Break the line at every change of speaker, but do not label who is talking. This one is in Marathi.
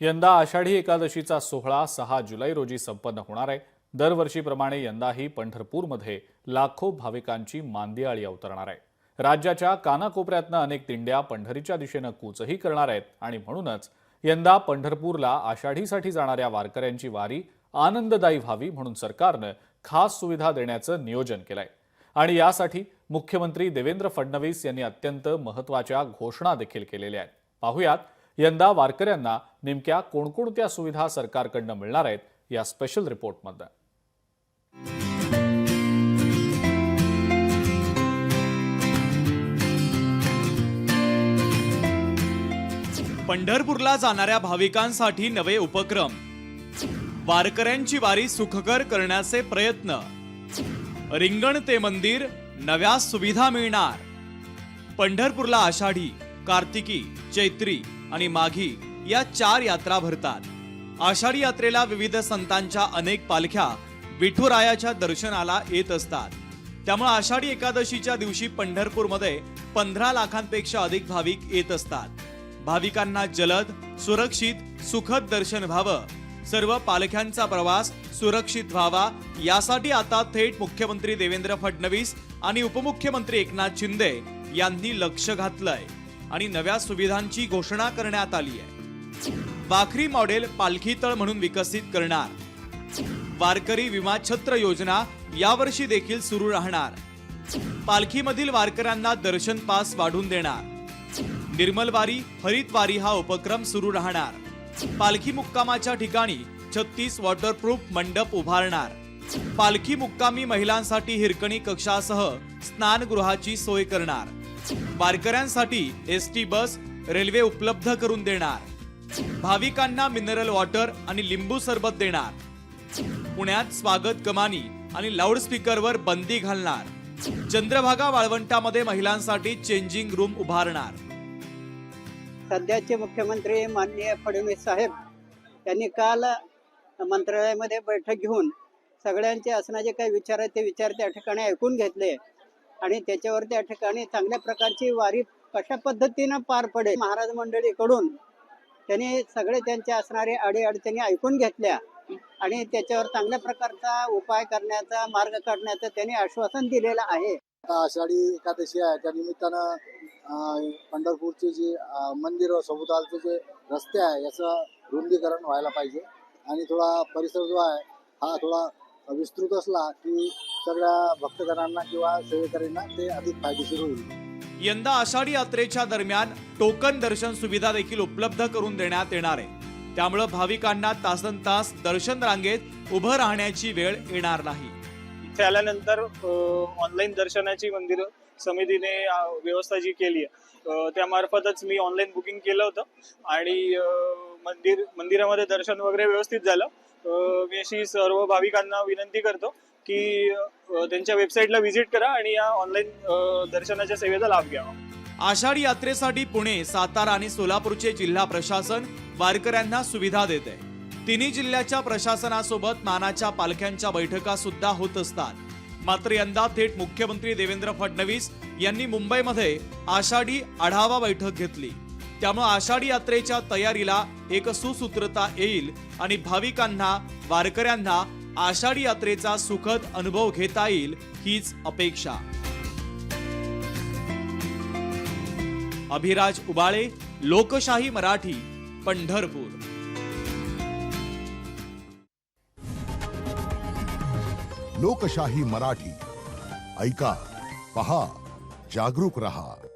यंदा आषाढी एकादशीचा सोहळा सहा जुलै रोजी संपन्न होणार आहे. दरवर्षीप्रमाणे यंदाही पंढरपूरमध्ये लाखो भाविकांची मांदियाळी अवतरणार आहे. राज्याच्या कानाकोपऱ्यातनं अनेक दिंड्या पंढरीच्या दिशेनं कूचही करणार आहेत आणि म्हणूनच यंदा पंढरपूरला आषाढीसाठी जाणाऱ्या वारकऱ्यांची वारी आनंददायी व्हावी म्हणून सरकारनं खास सुविधा देण्याचं नियोजन केलंय. आणि यासाठी मुख्यमंत्री देवेंद्र फडणवीस यांनी अत्यंत महत्त्वाच्या घोषणा देखील केलेल्या आहेत. पाहुयात यंदा वारकऱ्यांना नेमक्या कोणकोणत्या सुविधा सरकारकडनं मिळणार आहेत या स्पेशल रिपोर्टमध्ये
पंढरपूरला जाणाऱ्या भाविकांसाठी नवे उपक्रम. वारकऱ्यांची वारी सुखकर करण्याचे प्रयत्न. रिंगण ते मंदिर नव्या सुविधा मिळणार. पंढरपूरला आषाढी कार्तिकी चैत्री आणि माघी या चार यात्रा भरतात. आषाढी यात्रेला विविध संतांच्या अनेक पालख्या विठुरायाच्या दर्शनाला येत असतात. त्यामुळे आषाढी एकादशीच्या दिवशी पंढरपूरमध्ये पंधरा लाखांपेक्षा अधिक भाविक येत असतात. भाविकांना जलद सुरक्षित सुखद दर्शन व्हावं. सर्व पालख्यांचा प्रवास सुरक्षित व्हावा. यासाठी आता थेट मुख्यमंत्री देवेंद्र फडणवीस आणि उपमुख्यमंत्री एकनाथ शिंदे यांनी लक्ष घातलंय. आणि नव्या सुविधांची घोषणा करण्यात आली आहे. वाखरी मॉडेल पालखी तळ म्हणून विकसित करणार. वारकरी विमा छत्र योजना यावर्षी देखील सुरू राहणार. पालखीमधील वारकऱ्यांना दर्शन पास वाढून देणार. निर्मलवारी हरितवारी हा उपक्रम सुरू राहणार. पालखी मुक्कामाच्या ठिकाणी छत्तीस वॉटरप्रूफ मंडप उभारणार. पालखी मुक्कामी महिलांसाठी हिरकणी कक्षासह स्नानगृहाची सोय करणार. वारकऱ्यांसाठी एस टी बस रेल्वे उपलब्ध करून देणार. भाविकांना मिनरल वॉटर आणि लिंबू सरबत देणार. पुण्यात स्वागत कमानी आणि लाऊडस्पीकरवर बंदी घालणार. चंद्रभागा वाळवंटामध्ये महिलांसाठी चेंजिंग रूम उभारणार.
सध्याचे मुख्यमंत्री माननीय फडणवीस साहेब त्यांनी काल मंत्रालयामध्ये बैठक घेऊन सगळ्यांचे असणारे काही विचार आहेत ते विचार त्या ठिकाणी ऐकून घेतले. आणि त्याच्यावर त्या ठिकाणी चांगल्या प्रकारची वारी कशा पद्धतीनं पार पडेल? महाराज मंडळीकडून त्यांनी सगळे त्यांच्या असणारे अडीअडचणी ऐकून घेतल्या आणि त्याच्यावर चांगल्या प्रकारचा उपाय करण्याचा मार्ग काढण्याचं त्यांनी आश्वासन दिलेलं आहे.
आता आषाढी एकादशी आहे त्या निमित्तानं पंढरपूरचे जे मंदिर व जे रस्ते आहे याचं रुंदीकरण व्हायला पाहिजे. आणि थोडा परिसर जो आहे हा थोडा विस्तृत असला की सगळ्या भक्तजनांना किंवा सेवेकरींना ते अधिक फायदेशीर होईल.
यंदा आषाढी यात्रेच्या दरम्यान टोकन दर्शन सुविधा देखील उपलब्ध करून देण्यात येणार आहे. त्यामुळं भाविकांना तासन तास दर्शन रांगेत उभं राहण्याची वेळ येणार नाही.
इथे आल्यानंतर ऑनलाईन दर्शनाची मंदिर समितीने व्यवस्था जी केली आहे त्यामार्फतच मी ऑनलाईन बुकिंग केलं होतं. आणि मंदिर मंदिरामध्ये दर्शन वगैरे व्यवस्थित झालं. मी अशी सर्व भाविकांना विनंती करतो की त्यांच्या वेबसाईटला व्हिजिट करा आणि या ऑनलाईन दर्शनाच्या सेवेचा लाभ घ्यावा
आषाढी यात्रेसाठी पुणे सातारा आणि सोलापूरचे जिल्हा प्रशासन वारकऱ्यांना सुविधा देत. आहे तिन्ही जिल्ह्याच्या प्रशासनासोबत मानाच्या पालख्यांच्या बैठका सुद्धा होत असतात. मात्र यंदा थेट मुख्यमंत्री देवेंद्र फडणवीस यांनी मुंबईमध्ये आषाढी आढावा बैठक घेतली. त्यामुळे आषाढी यात्रेच्या तयारीला एक सुसूत्रता येईल आणि भाविकांना वारकऱ्यांना आषाढी यात्रेचा सुखद अनुभव घेता येईल हीच अपेक्षा. अभिराज उबाळे लोकशाही मराठी पंढरपूर.
लोकशाही मराठी. ऐका पहा जागरूक रहा.